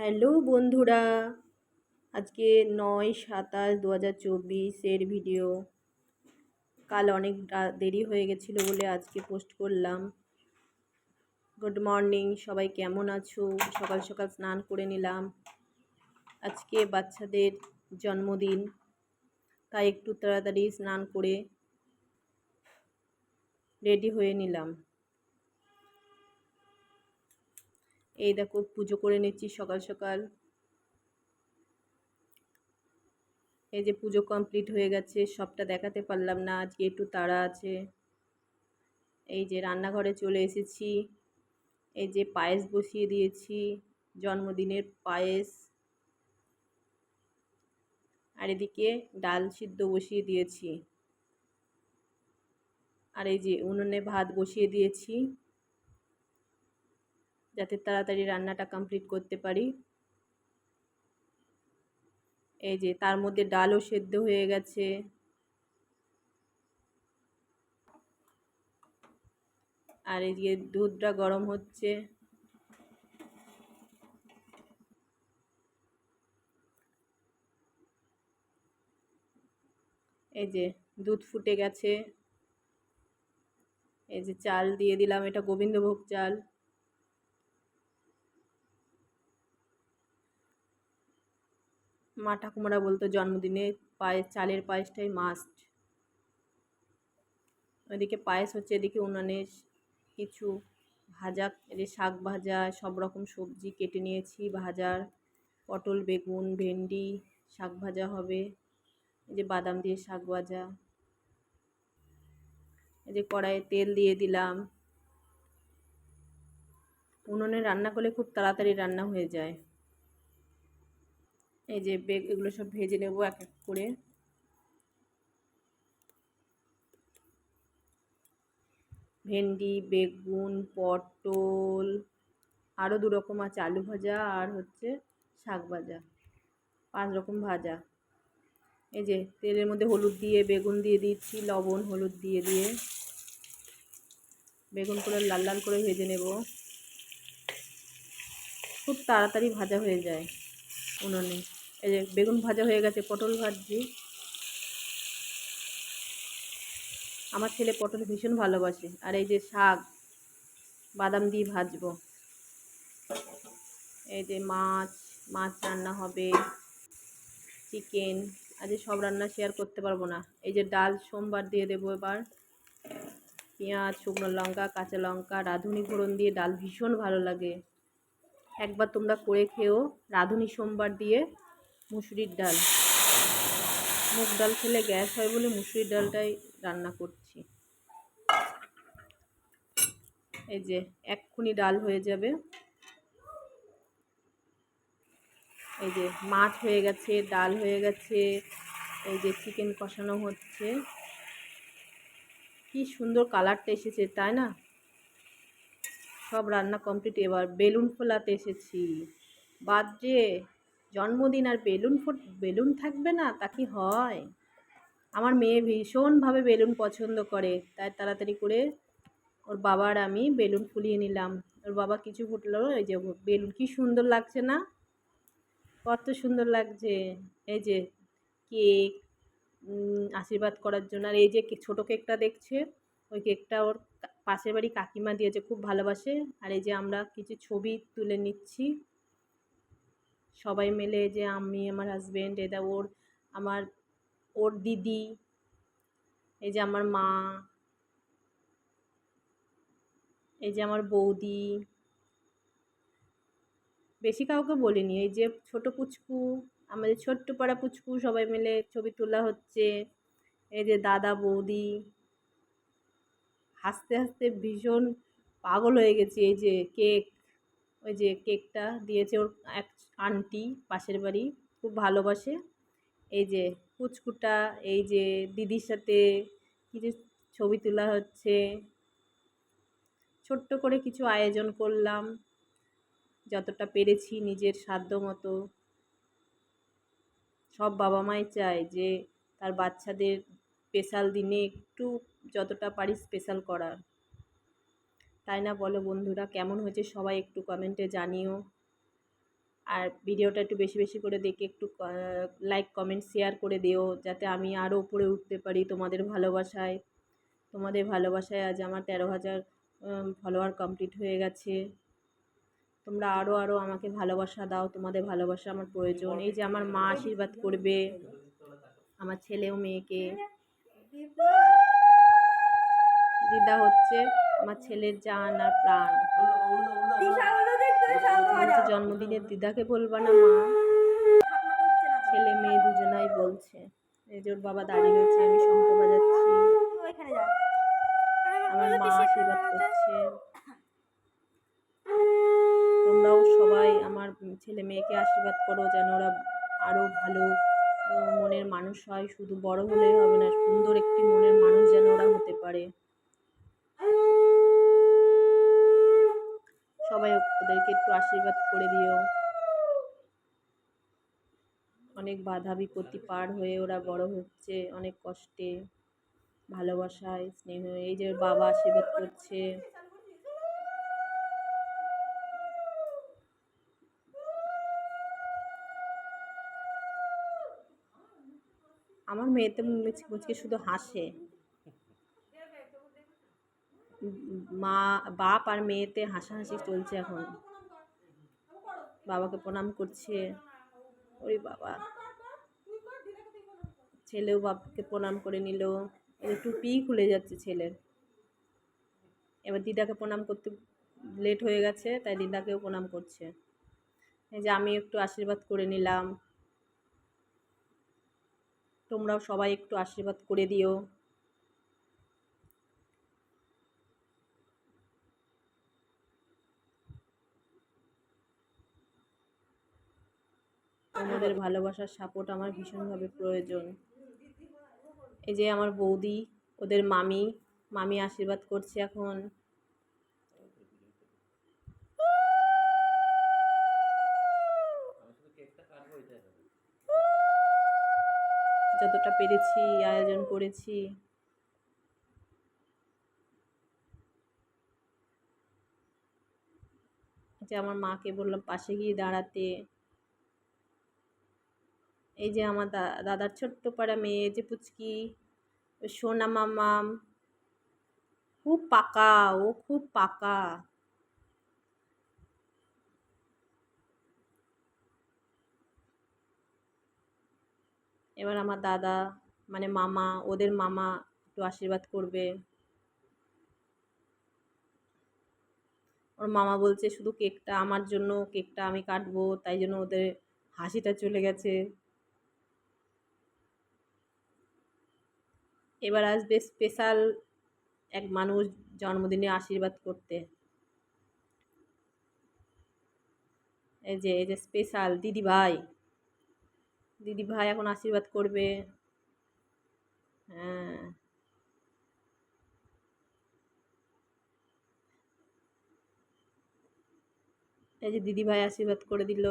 Hello বন্ধুরা, আজকে নয় সাতাশ দু হাজার চব্বিশের ভিডিও কাল অনেক দেরি হয়ে গেছিল বলে আজকে পোস্ট করলাম। গুড মর্নিং সবাই কেমন আছো? সকাল সকাল স্নান করে নিলাম। আজকে বাচ্চাদের জন্মদিন, তাই একটু তাড়াতাড়ি স্নান করে রেডি হয়ে নিলাম। এই দেখো পুজো করে নিচ্ছি সকাল সকাল। এই যে পুজো কমপ্লিট হয়ে গেছে, সবটা দেখাতে পারলাম না, আজকে একটু তাড়া আছে। এই যে রান্নাঘরে চলে এসেছি। এই যে পায়েস বসিয়ে দিয়েছি, জন্মদিনের পায়েস। আর এদিকে ডাল সিদ্ধ বসিয়ে দিয়েছি। আর এই যে উনুনে ভাত বসিয়ে দিয়েছি। যাতে তাড়াতাড়ি রান্নাটা কমপ্লিট করতে পারি। এই যে তার মধ্যে ডালও সেদ্ধ হয়ে গেছে। আর এই যে দুধটা গরম হচ্ছে। এই যে দুধ ফুটে গেছে। এই যে চাল দিয়ে দিলাম, এটা গোবিন্দভোগ চাল। মা ঠাকুমারা বলতো, জন্মদিনে পায়েস, চালের পায়েসটাই মাস্ট ওইদিকে পায়েস হচ্ছে এদিকে উনানে কিছু ভাজা, এই শাক ভাজা, সব রকম সবজি কেটে নিয়েছি, ভাজার পটল, বেগুন, ভেন্ডি, শাক ভাজা হবে, এই যে বাদাম দিয়ে শাক ভাজা, এই যে কড়াইয়ে তেল দিয়ে দিলাম। উনুনে রান্না করলে খুব তাড়াতাড়ি রান্না হয়ে যায়। এই যে বেগ, এগুলো সব ভেজে নেব এক এক করে। ভেন্ডি, বেগুন, পটল আরও দু রকম আছে, আলু ভাজা আর হচ্ছে শাক ভাজা, পাঁচ রকম ভাজা। এই যে তেলের মধ্যে হলুদ দিয়ে, বেগুন দিয়ে দিচ্ছি, লবণ, হলুদ দিয়ে দিয়ে। বেগুন করে লাল লাল করে ভেজে নেব। খুব তাড়াতাড়ি ভাজা হয়ে যায় উনুনে। এই যে বেগুন ভাজা হয়ে গেছে, পটল ভাজছি। আমার ছেলে পটল ভীষণ ভালোবাসে, আর এই যে শাক, বাদাম দিয়ে ভাজবো। এই যে মাছ মাছ রান্না হবে, চিকেন, আজ সব রান্না শেয়ার করতে পারব না। এই যে ডাল সোমবার দিয়ে দেবো এবার। পেঁয়াজ, শুকনো লঙ্কা, কাঁচা লঙ্কা, রাঁধুনি ফোড়ন দিয়ে ডাল ভীষণ ভালো লাগে। একবার তোমরা করে খেও, রাঁধুনি সোমবার দিয়ে। মুসুরির ডাল। মুগ ডাল খেলে গ্যাস হয় বলে মুসুরির ডালটাই রান্না করছি। এই যে এক্ষুনি ডাল হয়ে যাবে। এই যে মাছ হয়ে গেছে, ডাল হয়ে গেছে, এই যে চিকেন কষানো হচ্ছে। কি সুন্দর কালারটা এসেছে, তাই না? সব রান্না কমপ্লিট, এবার বেলুন ফোলাতে এসেছি। বার্থডে জন্মদিন আর বেলুন ফুট, বেলুন থাকবে না, তা কি হয়? আমার মেয়ে ভীষণভাবে বেলুন পছন্দ করে, তাই তাড়াতাড়ি করে ওর বাবার আমি বেলুন ফুলিয়ে নিলাম। ওর বাবা কিছু ফুটলো, এই যে বেলুন কি সুন্দর লাগছে না? কত সুন্দর লাগছে। এই যে কেক আশীর্বাদ করার জন্য। আর এই যে ছোটো কেকটা দেখছে, ওই কেকটা ওর পাশের বাড়ি কাকিমা দিয়েছে, খুব ভালোবাসে। আর এই যে আমরা কিছু ছবি তুলে নিচ্ছি। সবাই মিলে যে আমি, আমার হাজব্যান্ড এটা ওর, আমার, ওর দিদি, এই যে আমার মা, এই যে আমার বৌদি। বেশি কাউকে বলিনি, এই যে ছোট পুচকু, আমাদের ছোট্ট পাড়া পুচকু সবাই মিলে ছবি তোলা হচ্ছে। এই যে দাদা, বৌদি, হাসতে হাসতে ভীষণ পাগল হয়ে গেছি। এই যে কেক ওই যে কেকটা দিয়েছে ওর এক আন্টি পাশের বাড়ি, খুব ভালোবাসে। এই যে পুচকুটা এই যে দিদির সাথে কিছু ছবি তোলা হচ্ছে। ছোট্ট করে কিছু আয়োজন করলাম, যতটা পেরেছি নিজের সাধ্য মতো। সব বাবা মাই চায় যে তার বাচ্চাদের স্পেশাল দিনে একটু যতটা পারি স্পেশাল করার। তাই না বলো বন্ধুরা? কেমন হয়েছে সবাই একটু কমেন্টে জানিও। আর ভিডিওটা একটু বেশি বেশি করে দেখে একটু লাইক কমেন্ট শেয়ার করে দিও, যাতে আমি আরও উপরে উঠতে পারি তোমাদের ভালোবাসায়। তোমাদের ভালোবাসায় আজ আমার তেরো হাজার ফলোয়ার কমপ্লিট হয়ে গেছে। তোমরা আরও আরও আমাকে ভালোবাসা দাও, তোমাদের ভালোবাসা আমার প্রয়োজন। এই যে আমার মা আশীর্বাদ করবে, আমার ছেলে ও মেয়েকে। দিদা হচ্ছে। আমার ছেলের জান আর প্রাণ। জন্মদিনের দিদাকে বলবা না মা? ছেলে মেয়ে দুজনাই বলছে এই যে ওর বাবা দাঁড়িয়ে রয়েছে আমি শঙ্খ বাজাচ্ছি। আমার মা আশীর্বাদ করছে। তোমরাও সবাই আমার ছেলে মেয়েকে আশীর্বাদ করো যেন ওরা আরও ভালো মনের মানুষ হয়। শুধু বড় হলেই হবে না সুন্দর একটি মনের মানুষ যেন ওরা হতে পারে। সবাই ওদেরকে একটু আশীর্বাদ করে দিও। অনেক বাধা বিপত্তি পার হয়ে ওরা বড় হচ্ছে, অনেক কষ্টে, ভালোবাসায় স্নেহ এই যে বাবা আশীর্বাদ করছে। আমার মেয়ে তো মুচকি শুধু হাসে। মা, বাপ আর মেয়েতে হাসাহাসি চলছে এখন। বাবাকে প্রণাম করছে। ওরে বাবা। ছেলেও বাপকে প্রণাম করে নিল। টুপি খুলে যাচ্ছে ছেলের। এবার দিদাকে প্রণাম করতে লেট হয়ে গেছে, তাই দিদাকেও প্রণাম করছে। এই যে আমি একটু আশীর্বাদ করে নিলাম। তোমরাও সবাই একটু আশীর্বাদ করে দিও। তোমাদের ভালোবাসার সাপোর্ট আমার ভীষণভাবে প্রয়োজন। এই যে আমার বৌদি, ওদের মামি মামি আশীর্বাদ করছে এখন। যতটা পেরেছি, আয়োজন করেছি। যে আমার মাকে বললাম পাশে গিয়ে দাঁড়াতে। এই যে আমার দাদার ছোট্ট পাড়া মেয়ে, যে পুচকি, সোনা মামাম খুব পাকা, ও খুব পাকা। এবার আমার দাদা মানে মামা, ওদের মামা একটু আশীর্বাদ করবে। ওর মামা বলছে, শুধু কেকটা, আমার জন্য কেকটা আমি কাটবো, তাই জন্য ওদের হাসিটা চলে গেছে। এবার আসবে স্পেশাল এক মানুষ জন্মদিনে আশীর্বাদ করতে। এই যে এই যে স্পেশাল দিদি ভাই। দিদি ভাই এখন আশীর্বাদ করবে। হ্যাঁ। এই যে দিদি ভাই আশীর্বাদ করে দিল।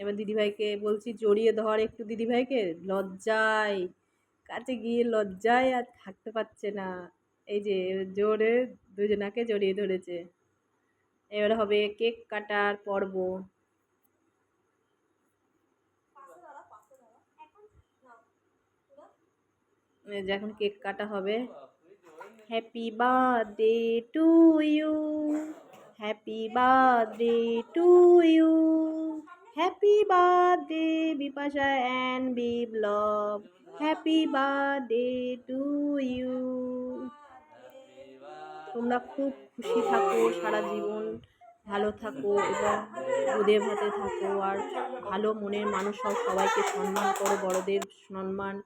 এবার দিদিভাইকে বলছি, জড়িয়ে ধর একটু দিদিভাইকে, লজ্জায়। কাছে গিয়ে লজ্জায় আর থাকতে পারছে না। এই যে জোরে দুজনাকে জড়িয়ে ধরেছে। এবার হবে কেক কাটার পর্ব। এই যে এখন কেক কাটা হবে। Happy birthday to you happy birthday to you happy birthday Bipasha and Biplab happy birthday to you তোমরা খুব খুশি থাকো, সারা জীবন ভালো থাকো এবং দুধে ভাতে থাকো। আর ভালো মনের মানুষ হও, সবাইকে সম্মান করো, বড়দের সম্মান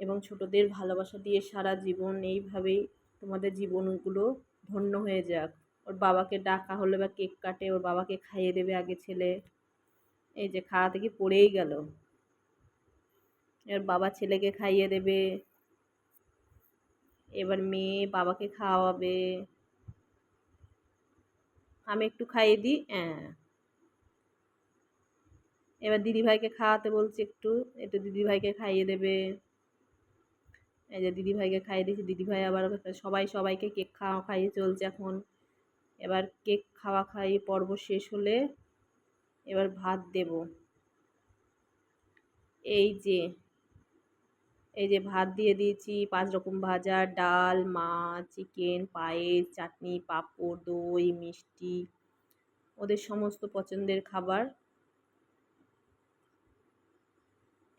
এবং ছোটদের ভালোবাসা দিয়ে সারা জীবন এইভাবেই তোমাদের জীবনগুলো ধন্য হয়ে যাক। ওর বাবাকে ডাকা হলে বা কেক কাটে, ওর বাবাকে খাইয়ে দেবে আগে ছেলে। এই যে খাওয়া থেকে পড়েই গেল। এবার বাবা ছেলেকে খাইয়ে দেবে। এবার মেয়ে বাবাকে খাওয়াবে। আমি একটু খাইয়ে দিই? হ্যাঁ। এবার দিদিভাইকে খাওয়াতে বলছি একটু। একটু দিদিভাইকে খাইয়ে দেবে। এই যে দিদিভাইকে খাইয়ে দিয়েছি। দিদিভাই আবার সবাই সবাইকে কেক খাওয়া খাইয়ে চলছে এখন। এবার কেক খাওয়া খাইয়ে পর্ব শেষ হলে এবার ভাত দেব। এই যে এই যে ভাত দিয়ে দিয়েছি, পাঁচ রকম ভাজা, ডাল মাছ চিকেন, পায়েস, চাটনি, পাঁপড়, দই, মিষ্টি, ওদের সমস্ত পছন্দের খাবার।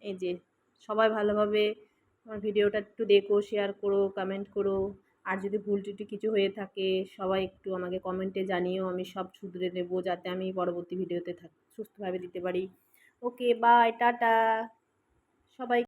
এই যে, সবাই ভালোভাবে আমার ভিডিওটা একটু দেখো শেয়ার করো কমেন্ট করো। আর যদি ভুল ত্রুটি কিছু হয়ে থাকে, সবাই একটু আমাকে কমেন্টে জানিয়েও আমি সব শুধরে নেব যাতে আমি পরবর্তী ভিডিওতে থাক, সুস্থভাবে দিতে পারি। ওকে বাই টাটা। সবাই